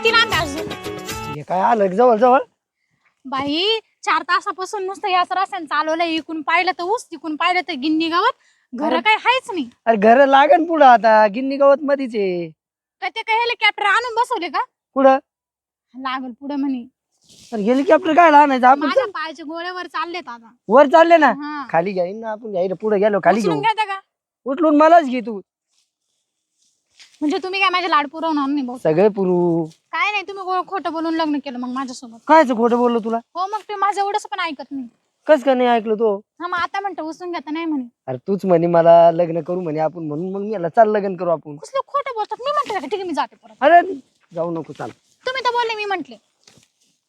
किती लांब आहे अजून हे काय आलं जवळ जवळ बाई चार तासापासून नुसतं याच रस्त्याने चालवलंय. इकून पाहिलं तर ऊस तिकून पाहिलं तर गिन्नी गावात. घर. काय हायच नाही. अरे घर लागन पुढं आता. गिन्नी गवत मधीच आहे. काय ते काय हेलिकॉप्टर आणून बसवले का? पुढं? लागल पुढे म्हणे. अरे हेलिकॉप्टर काय आणायचं? आपण माझ्या चल. पायाचे गोळ्यावर चाललेत आता. वर चालले ना? हा. खाली घ्याईन ना आपण घ्यायला पुढे गेलो खाली उचलून घेऊ घेता का? उठलून मलाच घे तू. म्हणजे तुम्ही काय माझे लाड पुरवणार नाही भाऊ? सगळे पुरू. काय नाही तुम्ही गो- खोटं बोलून लग्न केलं मग माझ्यासोबत. कायच खोटं बोललो तुला? हो मग तुम्ही माझं एवढंच पण ऐकत नाही. कस का नाही ऐकलं तो? हा मग आता म्हणतो उचलून घेता नाही म्हणे. अरे तूच म्हणे मला लग्न करू म्हणे आपण म्हणून मग मी याला चाल लग्न करू आपण. कसलं खोटं बोलतात? मी म्हंटल का ठीक आहे मी जाते परत. अरे जाऊ नको चाल. तुम्ही तर बोलले मी म्हंटले.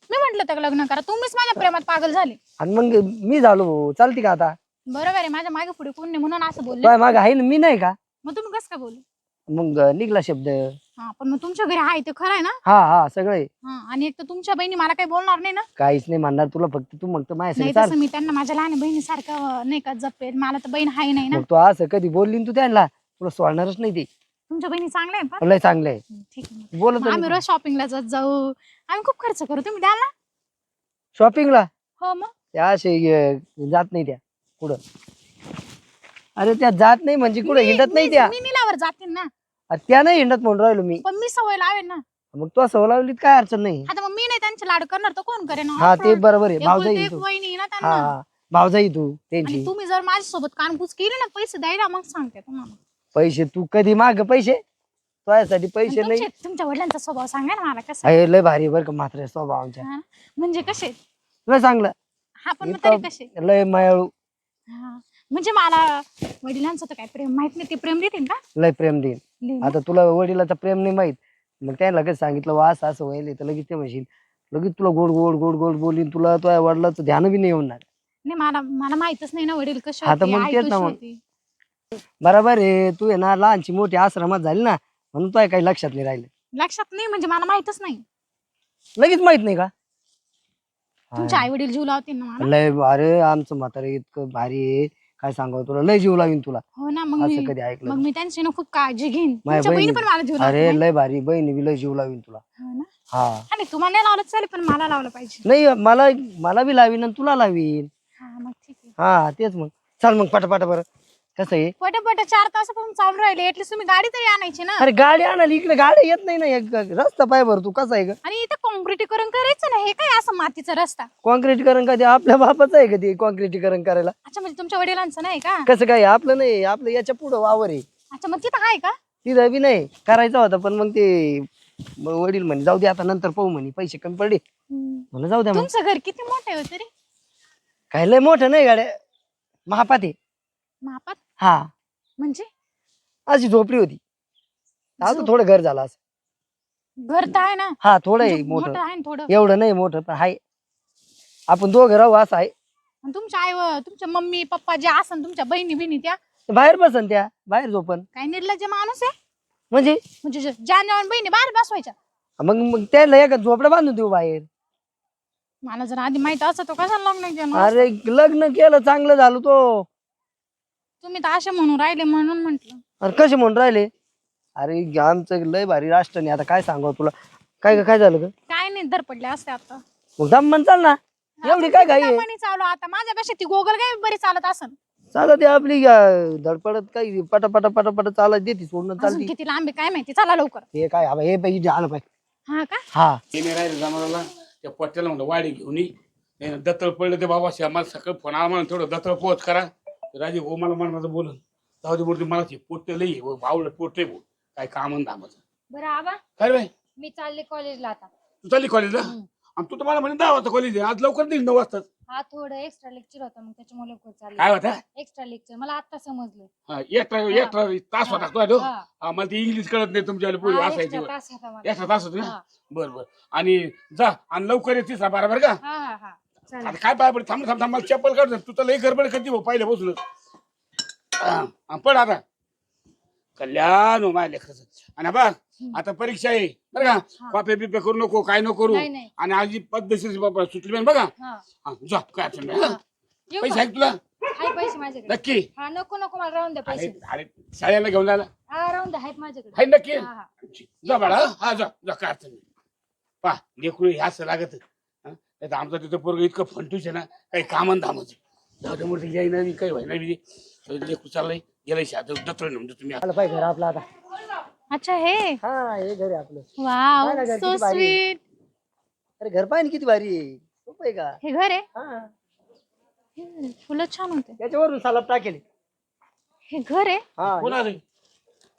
मी म्हंटल तर लग्न करा? तुम्हीच माझ्या प्रेमात पागल झाले. आणि मग मी झालो भाऊ. चालते का आता? बरोबर आहे माझ्या मागे पुढे कोण नाही म्हणून असं बोलले. काय माग आहे ना मी नाही का? मग तुम्ही कसं काय बोलले? मग निघला शब्द. हा पण मग तुमच्या घरी आहे ते खरं आहे ना? हा हा सगळे हा आणि एक तर तुमच्या बहिणी मला काही बोलणार नाही ना? काहीच नाही म्हणणार तुला फक्त तू मग माझ्या नाही तसं मी त्यांना माझ्या लहान बहिणीसारखं नाही का जपेल मला तर बहीण आहे नाही ना? मग तू असं कधी बोलली ना तू त्यांना तुला सोडणारच नाही ते. तुमच्या बहिणी चांगल्या आहे पण लय चांगलं आहे ठीक आहे मग. बोलत मग आम्ही रोज शॉपिंगला जात जाऊ. आम्ही खूप खर्च करू तुम्ही द्याल ना? शॉपिंगला हो मग. त्या असे जात नाही त्या कुठं? अरे त्या जात नाही म्हणजे कुठं हिंडत नाही त्या. मी निलावर जातील ना. अरे त्या नाही हिंडत म्हणून राहिलो मी. पण मी सवय लावेल ना. मग तू सवय लावलीत काय अडचण नाही. आता मग मी नाही त्यांचे लाड करणार तर कोण करेन? हा ते बरोबर आहे. भाव एकुलती जाई एक तू आहे हा त्यांना. हा भाव जाई तू त्यांची. तुम्ही जर माझ्यासोबत कानपूस केली ना पैसे द्यायला मग सांगते तुम्हाला. पैसे तू कधी माग पैसे? तुझ्यासाठी पैसे नाही. तुमचे- तुमच्या वडिलांचा स्वभाव सांगा ना मला कसं अरे लय भारी बर का मात्र स्वभाव? म्हणजे कसे? लय चांगलं. हा पण तरी कसे? लय मायाळू. म्हणजे मला वडिलांचं तर काय प्रेम माहीत नाही ते प्रेम देतील का? लय प्रेम देईन ना? आता तुला वडिलाचा प्रेम नाही माहीत. मग त्याला लगेच सांगितलं वा असं असं व्हायला तर लगेच ते म्हणशील लगेच तुला गोड गोड गोड गोड बोलीन. तुला तुझ्या वडिलाचं ध्यान बी नाही येणार नाही मला मला माहितच नाही ना वडील कसे हा, तर होते मग आई तेच कशी ना मग. होती. बरोबर आहे तू आहे ना लहानची मोठी आश्रमात झाली ना म्हणून तुझ्या काही लक्षात नाही राहिलं. लक्षात नाही म्हणजे मला माहितच नाही. लगेच माहीत नाही का? तुमचे आई वडील जीव लावतील ना मला? लय अरे आमचं म्हातारे इतकं भारी आहे. काय सांगावं तुला? लय जीव लावीन तुला. हो ना मग असं मी कधी मग ऐकलं मी त्यांची ना खूप काळजी घेईन. माझ्या तुमच्या बहिणी बहिणी- पण मला जीव अरे लावतील लय भारी. बहिणी बी लय जीव लावीन तुला. हो ना? हा. आणि तुम्हाला नाही लावलं चालेल पण मला लावलं पाहिजे. नाही मला मला बी लावीन आणि तुला लावीन. हा मग ठीक आहे. हा तेच मग. चल मग पटापट बरं. कसं आहे? पट पट चार तासापासून चालू राहिले. ऍटलीस्ट तुम्ही गाडी तरी आणायची ना. अरे गाडी आणाली इकडे गाडी येत नाही ना. एक रस्ता पाय भर तू कसा आहे ग? आणि इथं कॉन्क्रिटीकरण करायचं ना हे काय असं मातीचा रस्ता? कॉन्क्रीटीकरण का ते आपल्या बापाचं आहे का ते कॉन्क्रीटीकरण करायला? अच्छा म्हणजे तुमच्या वडिलांचं नाही का? कसं काय आपलं नाही आपलं याच्या पुढं वावर आहे. अच्छा मग तिथं आहे का? तिथं बी नाही. करायचा होता पण मग ते वडील म्हणे जाऊ दे आता नंतर पाहू म्हणे. पैसे कमी पडले. म्हणलं जाऊ द्या मग. तुमचं घर किती मोठं आहे हो तरी? काय लय मोठं नाही गाड्या. महापात आहे. मापात हा. म्हणजे? अशी झोपडी होती. आता झोप- थोडं घर झालं असं. घर तर आहे ना. हा थोडं आहे म्हणजे मोठं. मोठं आहे ना थोडं? एवढं नाही मोठं पण आहे आपण दोघं राहू असं आहे. आणि तुमच्या आई व- तुमच्या मम्मी पप्पा जे असन तुमच्या बहिणी बिनी त्या? बाहेर बसन त्या बाहेर झोपन. काय निर्लज्ज माणूस आहे? म्हणजे? म्हणजे ज्या ज्या बहिणी बाहेर बसवायच्या. मग मग त्याला एका झोपडं बांधून देऊ बाहेर. मला जर आधी माहीत असं तो कसा लग्न केलं? अरे लग्न केलं चांगलं झालं तो. तुम्ही तर असे म्हणून राहिले म्हणून म्हंटल. अरे कसे म्हणून राहिले? अरे आमचं लय भारी राष्ट्र नाही. आता काय सांगावं तुला? काय ग, काय झालं ग? काय नाही धर पडले असते आता. मग दम म्हण चाल ना. एवढी काय घाई आहे? दमाने चालू आता. माझ्यापेक्षा ती गोगल काय बरी चालत असन? चालत ते आपली अं, धडपडत काही पटा पटा पटा पटा चालत देते सोडणं अजून चालती. किती लांब आहे काय माहिती? चला लवकर. हे काय हवं हे पाहिजे आलं पाहिजे हा का? हा. राहिले जमानाला. त्या पट्ट्याला म्हणलं वाडी घेऊन ये. दत्तळ पडलं ते बाबा मला सकाळी फोन आला म्हणून थोडं दत्तळ पोच करा. राजीव भाऊ मला म्हणणार बोलून जाऊ दे मूर्ती मला ते पोट्टे लई आहे, भावलं पोट्टे भाऊ. काय काम दामाचं? बरं आबा. काय मी चालले कॉलेजला आता. तू चालली कॉलेजला आणि तू तर मला म्हणे दहा वाजता कॉलेज आहे. आज लवकर नाही नऊ वाजताच. हा थोडं एक्स्ट्रा लेक्चर होता मग त्याच्यामुळे लवकर काय चालले होता? एक्स्ट्रा लेक्चर मला आता समजलं. हा, एक्स्ट्रा एक्स्ट्रा तास होता तो? हा. हा, मला ते इंग्लिश कळत नाही तुमच्या हा, extra तास होता मला. एक्स्ट्रा तास होते हा. बर बर. आणि जा आणि लवकर येते तिसरा बरोबर का? हा हा हा. आता काय पाय पड थांब थांब थांब मला चप्पल काढ तू तर लई गडबड करते भाऊ पाहिलं बसूनच हा, पड आता. कल्याण हो माझ्या लेकराचं. आणि हा बघ आता परीक्षा आहे. बरं का. कॉपी बिपे करू नको काय नको करू. नाही नाही. आणि आजी पद्धतशीर बाबा सुटली पाहिजे बघा. हा. हा, जा काय अडचण नाही, हा. येऊ पैसे का? आहे का तुला? हाय पैसे माझ्याकडे. नक्की. हा नको नको मला राहून द्या अरे पैसे. अरे शाळेला घेऊन जायला? हा राहून द्या आहेत माझ्याकडे. आहे नक्की? हा हा. जा बाळा हा जा जा काय अडचण नाही. पा लेकरू असं लागत. हं? नाहीतर आमचं तिथं पोरग इतकं फंटूच आहे ना काही कामन धामच मूर्ती यायला नाही काही व्हायला नाही. लेकरू चाललंय. गेलं शात दत्र म्हणजे तुम्ही आलं पाहिजे घर आपलं आता. अच्छा हे? हा हे घर आहे आपलं. वाव घर सो किती भारी. स्वीट अरे घर पाहिजे किती भारी. आहे सोपं आहे का? हे घर आहे? हा. हे फुलं छान होते. त्याच्यावरून सालाप टाकेल. हे घर आहे? हा. कोण आले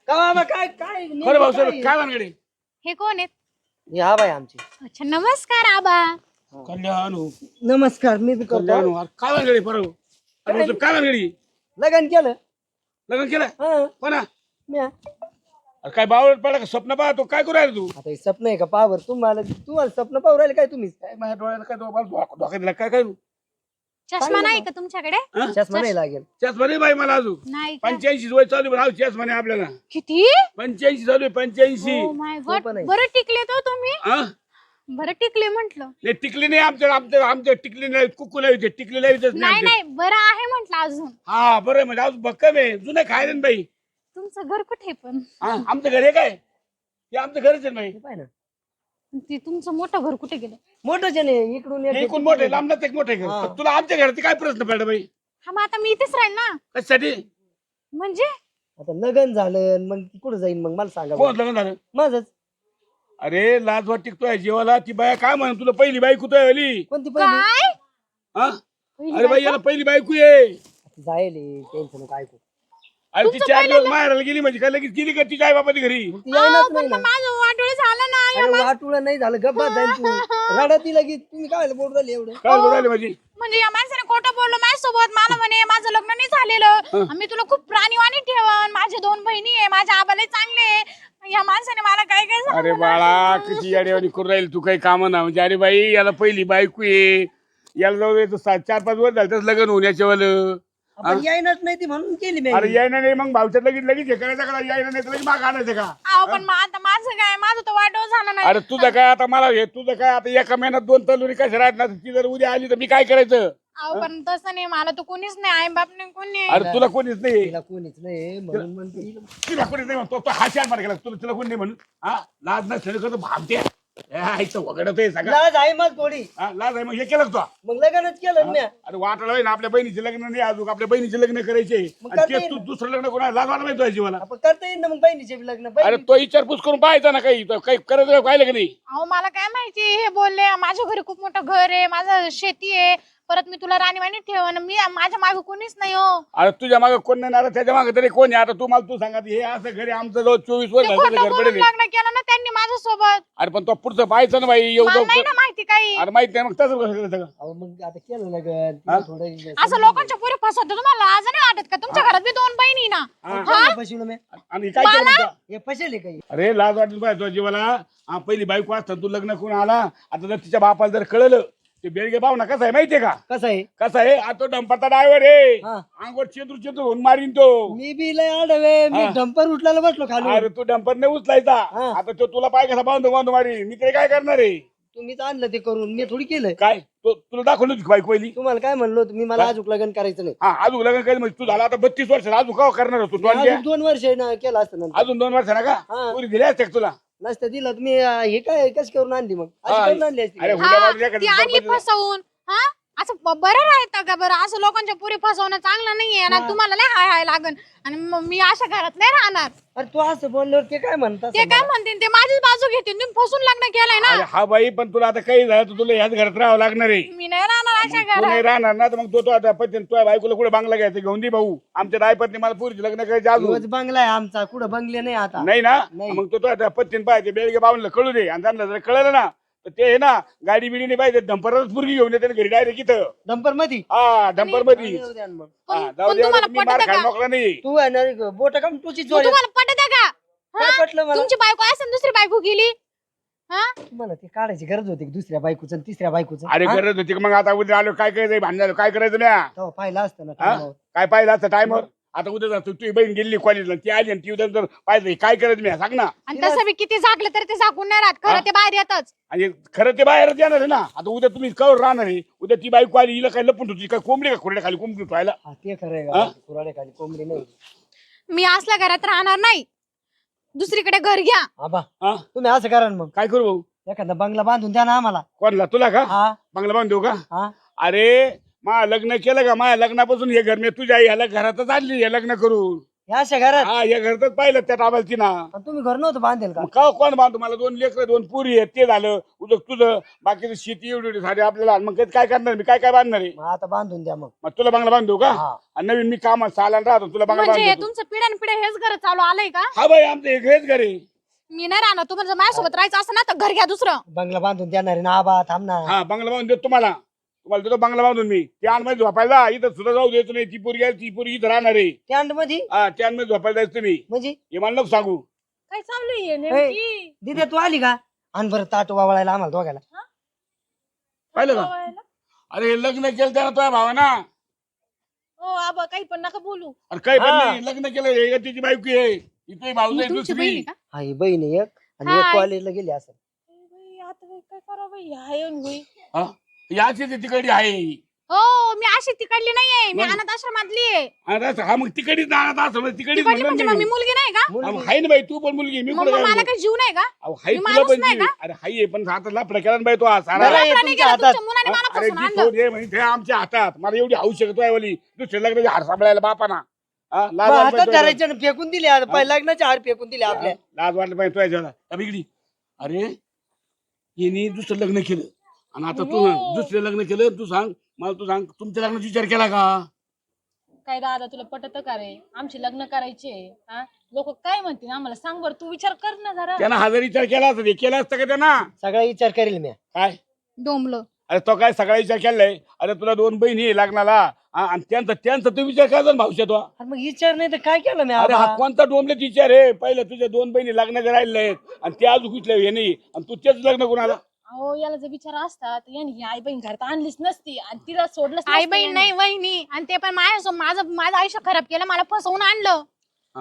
का बाबा काय काय खरं भाऊ काय? सर काय भानगडे? हे कोण आहेत? हे हा बाई आमची. अच्छा नमस्कार आबा. कल्याण. नमस्कार मी बी कल्याण. करतो अरे काय भानगडे परव? अरे म्हटलं काय भानगडी लग्न केलं. लग्न केलं? हा. कोणा? म्या. अरे काय बावळ पडला का? स्वप्न पाहतो काय करू राहिला तू? आता हे स्वप्न आहे का पावर? तुम्हाला तुम्हाला स्वप्न पाहू राहिले काय तुम्ही? काय माझ्या डोळ्याला काय धोका दिला? काय काय? तू चष्मा नाही. का तुमच्याकडे? चष्मा नाही लागेल. चेस म्हणे बाई मला अजून. नाही का? पंच्याऐंशी वय चालू आहे, चेस म्हणे आपल्याला. किती? पंच्याऐंशी चालू आहे पंच्याऐंशी. Oh. बरं टिकले तो तुम्ही. हा? बरं टिकले म्हंटल. नाही टिकली नाही आमच्या आमच्या आमच्या टिकली नाही कुकू लावते टिकली लावतेच नाही नाही. नाही बरं आहे म्हंटल अजून. हा बरं आहे म्हणजे अजून भक्कम आहे. जुनं खायला ना बाई? तुमचं घर कुठे पण? हा आमचं घर आहे काय? हे आमचं घरच आहे बाई. हे पाय ना ते तुमचं मोठं घर कुठे गेलं? मोठंच आहे ना इकडून एक- हे कोण मोठे लांबनाच एक मोठे घर. हा. तुला आमच्या घरात काय प्रश्न पडला बाई? हा मग आता मी इथेच राहील ना. कशासाठी? म्हणजे? आता लग्न झालं मग ती कुठं जाईन मग मला सांगा कोण बरं. लग्न झालं? माझंच. अरे लाज वाट टिकतोय जीवाला. ती बाया काय म्हणून तुला पहिली बायको तो आली कोणती पहिली? काय? हा? अरे बाई? याला पहिली बायको आहे जायले टेन्शन काय ऐकू. अरे ती चार दिवस माहेराला गेली म्हणजे काय लगेच गेली का तिच्या आई बापाच्या घरी? मग ती अहो, यायलाच पण नाही मग ना. माझं वाटोळ झालं ना या अरे मा- वाटुळा नाही झालं गप्पा जाईल तू. रडती लगेच. तुम्ही काय बोट झाली एवढं? काय बोलायला माझी म्हणजे? या माणसाने खोटं बोललो माझ्यासोबत. मला म्हणे माझं लग्न नाही झालेलं. मी तुला खूप प्राणीवाणी ठेवन. माझे दोन बहिणी आहे माझ्या आबाला चांगले आहे. या माणसाने मला काय काय सांगितलं. अरे बाळा किती अडीवाणी करून राहील तू काही काम ना म्हणजे अरे बाई याला पहिली बायको आहे. याला जाऊ दे, तो सात चार पाच वर्ष झालं त्याचं लग्न होण्याच्या वालं आपण यायनाच नाही ती म्हणून केली मी. अरे यायना नाही मग भावच्यात लगेच लगेच हे करायचं का? यायना नाही तर लगेच माग आणायचं का? अहो पण मग आता माझं काय? माझं तर वाटोळ झालं नाही. अरे तुझं काय आता मला हे तुझं काय आता एका महिन्यात दोन तलुरी कशा राहत ना ती जर उद्या आली तर मी काय करायचं? अहो पण तसं नाही. मला तर कोणीच नाही. आई बाप नाही कोणी नाही. अरे तुला कोणीच नाही. तिला कोणीच नाही म्हणून म्हणते. तुला कोणीच नाही म्हणतो. तो हा चार मार गेला तुला तुला कोणी नाही म्हणून. हा? लाज नसलेलं करतो. भामते ऐकतो वगडत आहे सगळं. लाज आहे मग थोडी. हा, लाज आहे मग. हे केलं का तू? मग लग्नच केलं मी. अरे वाटलं ना आपल्या बहिणीचे लग्न नाही अजून. आपल्या बहिणीचे लग्न करायचे. मग आणि करता ते येईल तू ना. दुसरं लग्न कोणा लाज वाटलं नाही तुझ्या जीवाला? आपण करता येईल ना मग बहिणीचे बी लग्न. अरे बहिणी तो विचारपूस करून पाहायचा ना काही. तो काही करायचं पाहिलं की नाही? अहो मला काय माहिती? हे बोलले माझ्या घरी खूप मोठं घर आहे. माझं शेती आहे. परत मी तुला राणीवाणी ठेवन मी माझ्या मागे कोणीच नाही हो. अरे तुझ्या मागे कोण नाही ना? त्याच्यामागे तरी कोण आहे? आता तू मला तू सांगा हे असं घरी आमचं जवळ चोवीस वर्ष ते झालं खोटं घर बोलून पडेल लग्न केलं ना त्यांनी माझ्यासोबत. अरे पण तो पुढचं पाहायचं ना बाई मला एवढं नाही ना माहिती काही. अरे माहीत नाही मग तसं कसं करायचं का? अहो मग आता केलं लग्न तिला थोडं असं लोकांच्या पुढे फसवतो तुम्हाला. आज नाही वाटत का? तुमच्या घरात बी दोन बहिणी ना? हा. फसवलं मी? आणि काय केलं म्हणतो? हे फसेल काही? अरे लाज वाटली पाहिजे तुझ्या जीवाला. हा पहिली बायको असताना तू लग्न करून आला. आता जर तिच्या बापाला जर कळलं ते बेळगे ना कसं आहे माहितीये का? कसं आहे? कसं आहे? आता तो डंपरचा ड्रायव्हर आहे. हा. अंगोर चेतू चेतू होऊन मारीन तो. मी बी लय आडवे मी हा. डंपर उठलेला बसलो खाली अरे तू डंपर नाही उचलायचा. हा. आता तो तुला पाय कसा बांधू बांधू मारी मी तरी काय करणार आहे? तुम्हीच आणलं ते करून. मी थोडी केलं काय? तो तुला दाखवलं होती बाईक पहिली तुम्हाला काय म्हणलो तुम्ही मला अजून लग्न करायचं नाही. हा अजून लग्न काही म्हणजे तू झाला आता बत्तीस वर्ष. अजून का करणार होतो? अजून दोन वर्ष ना केलं असतं नंतर. अजून दोन वर्ष ना का? हा. पुरी दिली असते का तुला? नसतं दिलं तुम्ही अं, हे काय कशी करून आणली मग अशी हा. करून आणली असती अरे का? उद्या हा, बाजूला एखादी ती आणली सरपंच- फसवून असं ब- बरं राहतं का बरं? असं लोकांच्या पुढे फसवणं चांगलं नाहीये ना तुम्हाला लय हाय हाय लागन. आणि मग मी अशा घरात नाही राहणार. अरे तू असं बोलल्यावर ते काय म्हणतात ते काय म्हणतील? ते माझीच बाजू घेतील. तुम्ही फसून लग्न केलंय ना. अरे हा बाई पण तुला आता काही झालं तर तुला ह्याच घरात राहावं लागणार आहे. मी नाही राहणार अशा तू नाही घरात राहणार ना तर मग तो तो आता पत्नी तुझ्या बायकोला कुठे बांगला घ्यायचं घेऊन दे भाऊ. आमच्या रायपत्नी मला पुरीचे लग्न करायचे अजून. रोज बंगला आहे आमचा कुठं बंगले नाही आता. नाही ना. मग तो तो आता पत्नीन पाहिजे बेळगे बावनला कळू दे. आणि त्यांना जर कळलं ना. तर ते आहे ना गाडी बिडी नाही पाहिजे डंपरच पुरगी घेऊन येते ना घरी डायरेक्ट इथं. डंपरमध्ये हा डंपरमध्ये ना. हा, पण- जाऊ पण दे तुम्हाला मी मार पटतं खायला का? मोकळा नाही. तू आहे ना बोट का तुझी मग जोड. तुम्हाला पटत का? काय हा? पटलं मला? तुमची बायको असेल दुसरी बायको गेली. हा? तुम्हाला ते काढायची गरज होती की दुसऱ्या बायकोचं आणि तिसऱ्या बायकोचं? अरे हा? गरज होती का? मग आता उद्या आलो काय करायचं भांडण? काय करायचं तेव्हा पाहिलं असतं ना हा? काय पाहिलं असतं टायमवर आता उद्या जातो तुझी बहीण गेली कॉलेजला ती आली आणि ती उद्या जर पाहिजे काय करायचं म्या सांग ना. आणि तसं बी किती जागलं तर ते जागून नाही राहत. खरं ते बाहेर येतच. आणि खरं ते बाहेरच येणार आहे ना. आता उद्या तुम्ही कवर राहणार आहे. उद्या ती बायको आली हिला काय लपून ठेवती? काय कोंबडी का खोड्या खाली कोंबडी ठेवायला? हा, ते खरं आहे हा? खाली कोंबडी नाही. मी असल्या घरात राहणार नाही. दुसरीकडे घर घ्या. आबा हा? तुम्ही असं करा ना मग. काय करू भाऊ? एखादा बंगला बांधून द्या ना आम्हाला. कोणला? तुला का? हा. बंगला देऊ का? हा. अरे मा लग्न केलं का? माझ्या लग्नापासून हे घर मी तुझ्या ह्याला घरातच आणली हे लग्न करून. या अशा घरात? हा या घरातच पाहिलं त्या टाबालची ना पण तुम्ही घर नव्हतं बांधेल का? मग का कोण बांधतो मला दोन लेकर दोन पुरी आहेत ते झालं. उद्या तुझं बाकीचं शेती एवढी एवढी सारी आपल्याला. मग काय करणार? मी काय काय बांधणार आहे? मग आता बांधून द्या मग. मग तुला बंगला बांधू का? हा. आणि नवीन मी कामात सालान राहतो तुला बंगला म्हणजे बांधतो तुमचं पिढ्यान पिढ्या हेच घर चालू आलंय का? हा बाई आमचं एक हेच घर आहे. मी नाही राहणार. तुम्हाला जर माझ्यासोबत राहायचं असं ना तर घर घ्या दुसरं. बंगला बांधून देणार आहे ना आबा थांब ना. हा बंगला बांधून देतो तुम्हाला. तुम्हाला देतो बंगला बांधून मी. ते आणमध्ये झोपायला इथं सुद्धा जाऊ देतो नाही. ती पोरगी आहे, ती पोरगी इथं राहणार आहे. स्टँडमध्ये हा त्या आणमध्ये झोपायला जायचं तुम्ही. म्हणजे? हे मला नको सांगू. काय चालू आहे ए, नेमकी? दिदे तू आली का? आण बरं ताट वावळायला आम्हाला दोघायला पाहिलं का? अरे हे लग्न केलं त्याला तुझ्या भावाना. हो आबा काही पण नका बोलू. अरे काही पण हा. नाही. लग्न केलं. हे तिची बायको आहे. इथे भाऊ ही आहे तुमची बहीण दुसरी का? हा ही बहीण आहे एक. आणि एक हाय. कॉलेजला गेली असं बाई, आता बाई काय करा बाई? हाय अन होई हा? याची ती तिकडे आहे. हो मी अशी तिकडली नाहीये मी मग? अनाथ आश्रमातली आहे. आणि असं- हा मग जाणार असं तिकडीच तिकडली म्हणजे मग मी मुलगी नाही का. हाय ना बाई तू पण मुलगी मी मग कुठे मग मला काही जीव नाही का? हाय मी तुला माणूस पण नाही जीव. का? अरे हाय आहे, पण आता लफडा केला ना बाई तो हा सारा बरं आहे. लफडा नाही तुमच्या केला, हातात तुमच्या मुलाने मला अरे फसवून ती आणलं. सोड ये म्हणजे ते आमच्या हातात. मला एवढी हाऊ शकतो आहे वाली दुसऱ्या लग्नाची हार सांभाळायला बापाना. हा, लाज मग वाटली हातात पाहिजे धरायचे फेकून दिले आता पहिल्या लग्नाचे हार फेकून दिले. आपल्या. लाज वाटलं पाहिजे तुझ्या अरे हिने दुसरं लग्न केलं. आणि आता तू हो. दुसरं लग्न केलं तू सांग मला तू सांग तुमच्या लग्नाचा विचार केला का? काय दादा तुला पटत का रे? आमचे लग्न करायचे हा? लोक काय म्हणतील आम्हाला? सांग बरं तू विचार कर ना जरा. त्यानं हजार विचार केला असता ते केला असतं का त्यानं? सगळा विचार करेल मी. काय? डोंबलं. अरे तो काय सगळा विचार केलाय? अरे तुला दोन बहिणी आहे लग्नाला हा, आणि त्यांचा त्यांचा तू विचार करायचा भाऊशा तो अरे मग विचार नाही तर काय केलं मी अरे हा आबा? कोणता डोंबले विचार आहे? पहिलं तुझ्या दोन बहिणी लग्नाचे राहिले आहेत आणि ते अजून कुठले हे नाही. आणि तू तेच लग्न कोणाला अहो याला जर विचार असता तर यांनी ही आई बहीण घरात आणलीच नसती आणि तिला सोडलंच आई नसतं बहीण. नाही वहिनी. आणि ते पण माझ्या माझं माझं आयुष्य खराब केलं मला फसवून आणलं.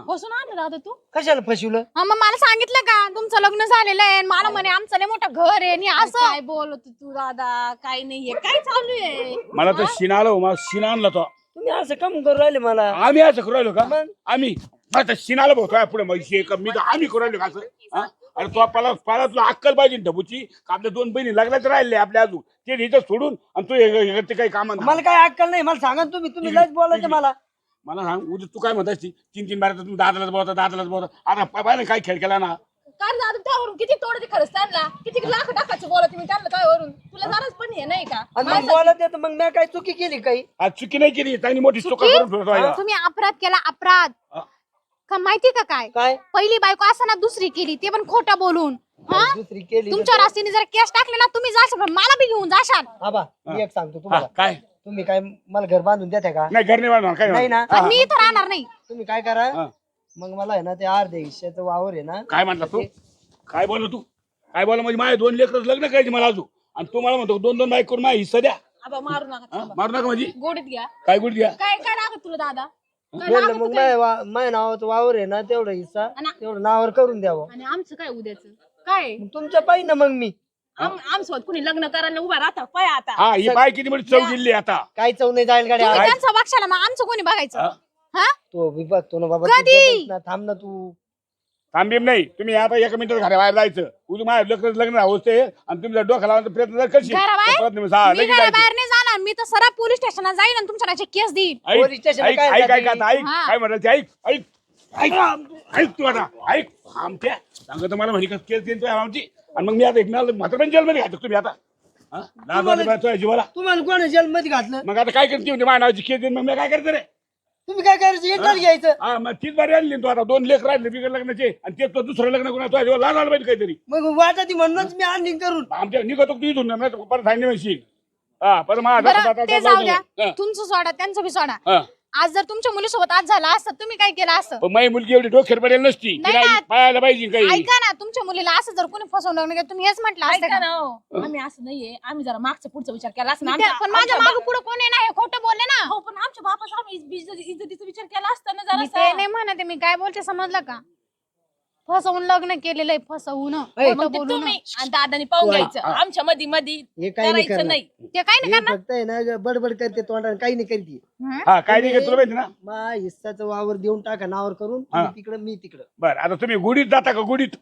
बसून आणलं दादा तू? कशाला फसवलं? हा, मग मला सांगितलं का? तुमचं लग्न झालेलं आहे आणि मला म्हणे आमचं लय मोठं घर आहे आणि असं. काय बोलत तू दादा? काय नाहीये काय चालू आहे? मला तर शिन आलो मला शिन आणला तो. तुम्ही असं कम करू राहिले मला. आम्ही असं करू राहिलो का? मग? आम्ही. आता शिनाला भाऊ पुढे का मी तर आम्ही करू राहिलो का असं? हा? अरे तो पाला पाला तुला अक्कल पाहिजे ना ढबूची का आपल्या दोन बहिणी लग्नात राहिले आपल्या अजून. ते इथं सोडून आणि तू हे- हे- ते काही काम मला काय अक्कल नाही मला सांगा ना तुम्ही. तुम्ही लयच बोलायचं मला. मला सांग उद्या तू काय म्हणतास ती तीन तीन बारा तुम्ही दादालाच बोलता दादालाच बोलता आता पा- पाहिलं काय खेळ केला ना? काय दादा त्यावरून किती तोडते खरंच त्यांना? किती लाख टाकायचं बोलत मी त्यांना काय वरून? तुला जराच पण हे नाही का? आणि मग बोलत येतं मग मी काय चुकी केली काही? आज चुकी नाही केली. त्यांनी मोठी चुका? करून. तुम्ही अपराध केला अपराध. का माहिती का काय? काय? पहिली बायको असताना दुसरी केली ते पण खोटं बोलून. हा? दुसरी केली तुमच्या रास्तीने जर केस टाकले ना तुम्ही जाशाल पण मला बी घेऊन जाशाल. आबा मी एक सांगतो हा, तुम्हाला. काय? तुम्ही काय मला घर बांधून देता का? नाही घर नाही बांधणार, काय नाही ना. बांधणार? मी इथं राहणार नाही. तुम्ही काय करा? हा. मग मला आहे ना ते अर्धे हिश्श्याचं वावर आहे ना काय म्हणला तू? काय बोलला तू? काय बोला म्हणजे माझे दोन लेकर लग्न करायचे मला अजून. आणि तू मला म्हणतो दोन दोन बाईक करून माझा हिस्सा द्या. आबा मारू नका हा? मारू नका माझी गोडीत घ्या. काय गुड द्या काय काय लागत तुला दादा? बोललं मग वा- नावाचं वावर आहे ना तेवढा हिस्सा आणि- तेवढं नावावर करून द्यावं. आणि आमचं काय उद्याचं? काय? मग तुमच्या पाहिजे ना मग मी. आम आमसोबत कुणी लग्न करायला उभा राहता? काय आता. हा ही बाय किती मोठी चव दिली आता. काय चव नाही जाईल गाडी तुम्ही त्यांचं बघशाला मग आमचं कोणी बघायचं? हा? तो बघतो ना बाबा तू कधी? गप्प बस ना, थांब ना तू. थांबीम नाही. तुम्ही आता एका मिनिटात घराबाहेर जायचं. उद्या माझ्या लग्न लग्न होते आणि तुमचा डोका लावण्याचा प्रयत्न जर करशील घराबाहेर? तर परत नाही, हा, मी लगेच जायचं. नाही जाणार मी तर सरळ पोलीस स्टेशनला जाईन आणि तुमच्या नावाची केस देईन. ऐक पोलीस स्टेशनला ऐक काय ऐक? ऐक आता ऐक हा. काय म्हणाल ते ऐक ऐक ऐक ऐक तू आता ऐक. आमच्या सांगत मला म्हणे का केस देईन तुझ्या आमची आणि मग मी आता एक म्हातार पण जेलमध्ये घातलं. तुम्ही आता हा? लाज वाटते बा तुझ्या जीवाला. तुम्हाला कोण जेल मध्ये घातलं? मग आता काय करते म्हणजे माझ्या नावाची केस देईन मग मी काय करते रे? तुम्ही काय करायचं? एकटाच घ्यायचं. हा मग तीच बारी आणली तू आता. दोन लेख राहिले बिगर लग्नाचे. आणि तेच तो दुसरं लग्न कोणा तुझ्या जीवाला लाज आलं पाहिजे काहीतरी. मग वाटत म्हणूनच मी आणली करून. आमच्या निघतो तू इथून. नाही तर परत सांगणे हा परत माझा बरं ते जाऊ द्या हा. तुमचं सोडा त्यांचं बी सोडा हा. आज जर तुमच्या मुलीसोबत आज झाला असतं तुम्ही काय केलं असतं पण माझी मुलगी एवढी डोक्यात पडेल नसती नाही तिला ना. पाहायला पाहिजे काही ऐका ना तुमच्या मुलीला असं जर कोणी फसवलं नाही तुम्ही हेच म्हटलं असतं ऐका का? ना हो. आम्ही असं नाहीये आम्ही जरा मागचा पुढचा विचार केला असं पण माझ्या मागे पुढे कोणी नाही खोटं बोलले ना हो पण आमच्या बापाचा आम्ही इज्जत- इज्जतीचा विचार केला असता ना मी जरा ते नाही म्हणते मी काय बोलते समजलं का फसवून लग्न केलेलं आहे फसवून. ऐ, खोटं मग ते बोलून. तुम्ही आणि दादानी पाहून तू- घ्यायचं. आमच्या मध्ये मध्ये हे काही नाही करायचं करणार. नाही. ते काय नाही हे करणार. फक्त आहे ना बडबड करते तोंडाने काही नाही करते. हं? हा काय नाही तुला माहिती ना? मा हिस्साचं वावर देऊन टाका नावावर करून. हा. तुम्ही तिकडं मी तिकडं. बर आता तुम्ही गुडीत जाता का गुडीत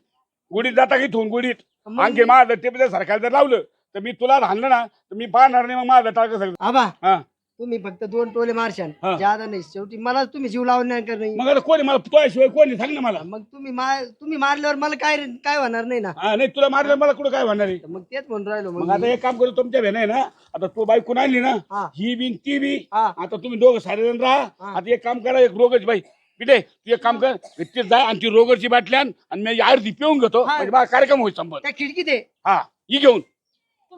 गुडीत जाता का इथून गुडीत मग आणखी माझं टिप सरकार जर लावलं तर मी तुला राहिलं ना तर मी पाहणार नाही मग माझं टाळक सगळं. आबा हा. तुम्ही फक्त दोन टोले मारशाल. हा. ज्यादा नाही शेवटी मला तुम्ही जीव लावणार नाही मग आता कोणी मला तुझ्याशिवाय कोणी सांग ना मला. मग तुम्ही तुम्ही मारल्यावर मला काय काय होणार नाही ना? हा नाही तुला मारलं मला कुठं काय म्हणणार आहे? तर मग तेच म्हणून राहिलो मग मग आता एक काम करू तुमच्या भेन आहे ना आता तू बायकून आणली ना हा. ही बिन ती बी हा. आता तुम्ही दोघं सारे जण राहा. हा. आता एक काम करा एक रोगच बाई पिठे तू एक काम कर ते जाय आणि ती रोगरची बाटली आण मी अर्धी पिऊन घेतो. हा. म्हणजे बा कार्यक्रम होईल संपत त्या खिडकीत आहे हा ही घेऊन.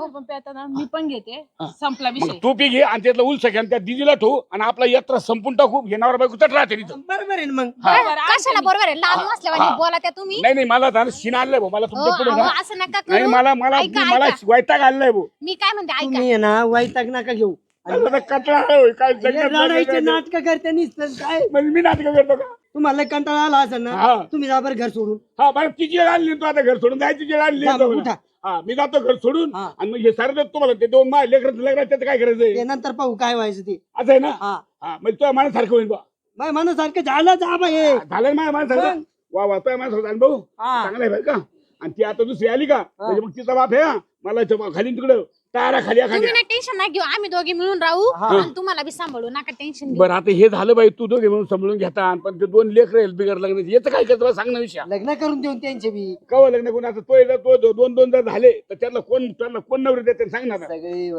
पण ना मी पण घेते. हा. संपला मग विषय. तू पी घे आणि त्यातलं उलस घे आणि त्या दिदीला ठेवू आणि आपला यात्रा संपून टाकू. घेणार बायको तर राहते तिथं? बरोबर आहे ना मग. हा. बरं, कशाला आणते बरोबर आहे? लाल हा. बोला त्या तुम्ही. नाही नाही मला आता शिन आणलंय भाऊ. मला हो, तुमच्यापुढे अहो, असं नका नाही करू. मला मला ऐका, मला ऐका. वैताग आणलाय भाऊ. मी काय म्हणते ऐका. तुम्ही आहे ना वैताग नका घेऊ. आणि मला कंटाळा आलाय, काय हे जगण्यात रडायचे जगण्यात- नाटक करते नुसतं काय? म्हणजे मी नाटक करतो का? तुम्हाला कंटाळा आला असेल हा. ना तुम्ही जा बरं घर सोडून. हा बरं तिची वेळ आणली तू आता घर सोडून. जायची वेळ आणली जा, मला. उठा. हा मी जातो घर सोडून हा. आणि मग हे सारं देतो तुम्हाला ते दोन मा लेकर लेकर त्याचं काय करायचंय? ते नंतर पाहू काय व्हायचं ते. असं आहे ना? हा. हा म्हणजे तुझ्या मनासारखं होईल बा. माझ्या मनासारखं झालं जा बा हे. झालं ना माझ्या मनासारखं? मग. वा वा तुझ्या मनासारखं झालं भाऊ? हा. चांगलं आहे बरं का? आणि ती आता दुसरी आली का? म्हणजे मग तिचा बाप आहे हा. मला इथं खाली तिकडं. टारा खाली खाली. तुम्ही ना टेन्शन नाही घेऊ. आम्ही दोघे मिळून राहू. हा. आणि तुम्हाला बी सांभाळू. नका टेन्शन घेऊ. बरं आता हे झालं बाई तू दोघे म्हणून समजून घेता. पण ते दोन लेकर आहेत बिगर लग्न येतं काय करतो तुला सांग ना विषय. लग्न करून देऊन त्यांचे बी. कवा लग्न कोण आता तो एकदा तो दो- दोन दोन जर झाले. तर त्यातला कोण त्याला कोण नवरी देते? सांग ना आता. सगळे